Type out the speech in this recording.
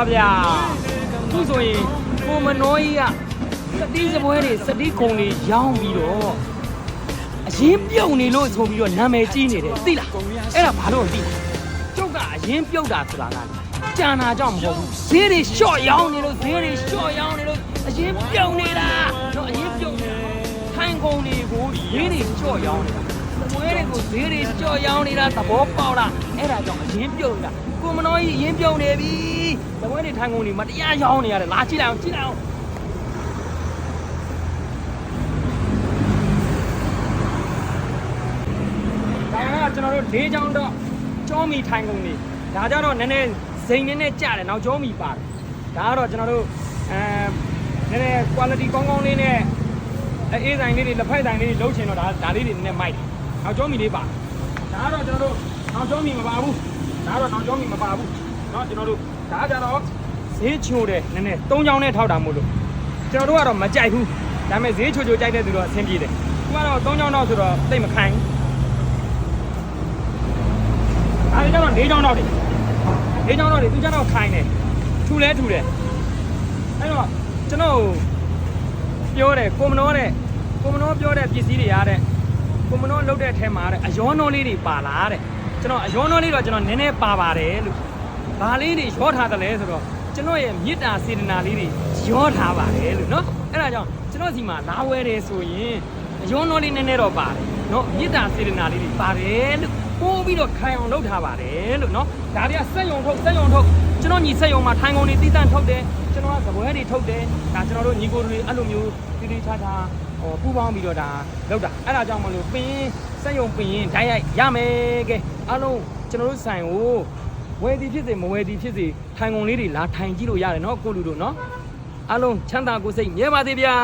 ပါဗျာသူဆိုရင်ကိုမနောကြီးကစတိစပွဲတွေစတိကုံတွေရောင်းပြီးတော့အရင်ပြုတ်နေလို့ဆိုပြီးတော့နာမည်ကြီးနေတယ်သိလားအဲ့ဒါဘာလို့သိကျုပ်ကအရင်ပြုတ်တာဆိုတာကကြံနာကြောင့်မဟုတ်ဘူးဈေးတွေလျှော့ရောင်းနေလို့ဈေးတွေလျှော့ရောင်းနေလို့အရင်ပြုတ်နေတာတော့အရင်ပြုတ်နေတာထိုင်ကုန်တွေကိုဈေးတွေလျှော့ရောင်းနေတာ ဝဲတွေကိုဈေးတွေလျှော့ရောင်းနေတာသဘောပေါက်လားအဲ့ဒါကြောင့်အရင်ပြုတ်နေတာကိုမနောကြီးအရင်ပြုတ်နေပြီသပွဲတွေထိုင်ကုန်တွေမတရားရောင်းနေရတယ်လာကြည့်လိုက်အောင်ကြည့်လိုက်အောင်ဒါကကျွန်တော်တို့၄ချောင်းတော့ကြောမီထိုင်ကုန်နေဒါကြတော့နည်းနည်းဇိမ်နည်းနည်းကြတယ်နောက်ကြောမီပါတယ်ဒါကတော့ကျွန်တော်တို့အဲနည်းနည်း quality ကောင်းကောင်းလေးနဲ့အေးဆိုင်လေးတွေလက်ဖက်ဆိုင်လေးတွေလုံးချင်တော့ဒါဒါလေးတွေနည်းနည်းမိုက်တယ် နောက်ကြောမီလေးပါဒါကတော့ကျွန်တော်တို့နောက်ကြောမီမပါဘူးဒါကတော့နောက်ကြောမီမပါဘူးเนาะကျွန်တော်တို့ဒါကြတော့ဈေးချိုတယ်နည်းနည်း၃ချောင်းနဲ့ထောက်တာမို့လို့ကျွန်တော်တို့ကတော့မကြိုက်ဘူးဒါပေမဲ့ဈေးချိုချိုကြိုက်တဲ့သူတော့အဆင်ပြေတယ်သူကတော့၃ချောင်းတော့ဆိုတော့သိပ်မခိုင်းဘူး ။အဲဒီတော့၄ချောင်းတော့တယ်။၄ချောင်းတော့တယ်သူကျတော့ခိုင်းတယ်။ထူလဲထူတယ်။အဲတော့ကျွန်တော်ပြောတယ်ကိုမနောတဲ့ကိုမနောပြောတဲ့ပစ္စည်းတွေရတဲ့ ကိုမနောလုတ်တဲ့အထဲမှာတဲ့အယောနောလေးတွေပါလာတဲ့ကျွန်တော်အယောနောလေးတော့ကျွန်တော်နည်းနည်းပါပါတယ်လို့။ဘာလေးတွေရောထားတယ်လဲဆိုတော့ကျွန်တော်ရဲ့မေတ္တာစေတနာလေးတွေရောထားပါတယ်လို့နော်။အဲဒါကြောင့်ကျွန်တော်စီမှာလာဝဲတယ်ဆိုရင်အယောနောလေးနည်းနည်းတော့ပါတယ်နော်မေတ္တာစေတနာလေးတွေပါတယ်လို့ ပိုးပြီးတော့ခိုင်အောင်လုပ်ထားပါတယ်လို့နော်ဒါတွေကစက်ယုံထုတ်စက်ယုံထုတ်ကျွန်တော်ညီစက်ယုံမှာထိုင်ကုန်တွေတီးတန့်ထုတ်တယ်ကျွန်တော်ကသပွဲတွေထုတ်တယ်ဒါကျွန်တော်တို့ညီကိုတွေအဲ့လိုမျိုးတီးတီးချာချာဟိုပူပေါင်းပြီးတော့ဒါလုပ်တာအဲ့ဒါကြောင့်မလို့ပင်စက်ယုံပင်ရင်ဓာတ်ရိုက်ရမယ်ကဲအားလုံးကျွန်တော်တို့ဆိုင်ကိုဝယ်ဒီဖြစ်စေမဝယ်ဒီဖြစ်စေထိုင်ကုန်လေးတွေလာထိုင်ကြည့်လို့ရတယ်နော်ကိုလူတို့နော်အားလုံးချမ်းသာကိုယ်စိတ်မြဲပါစေဗျာ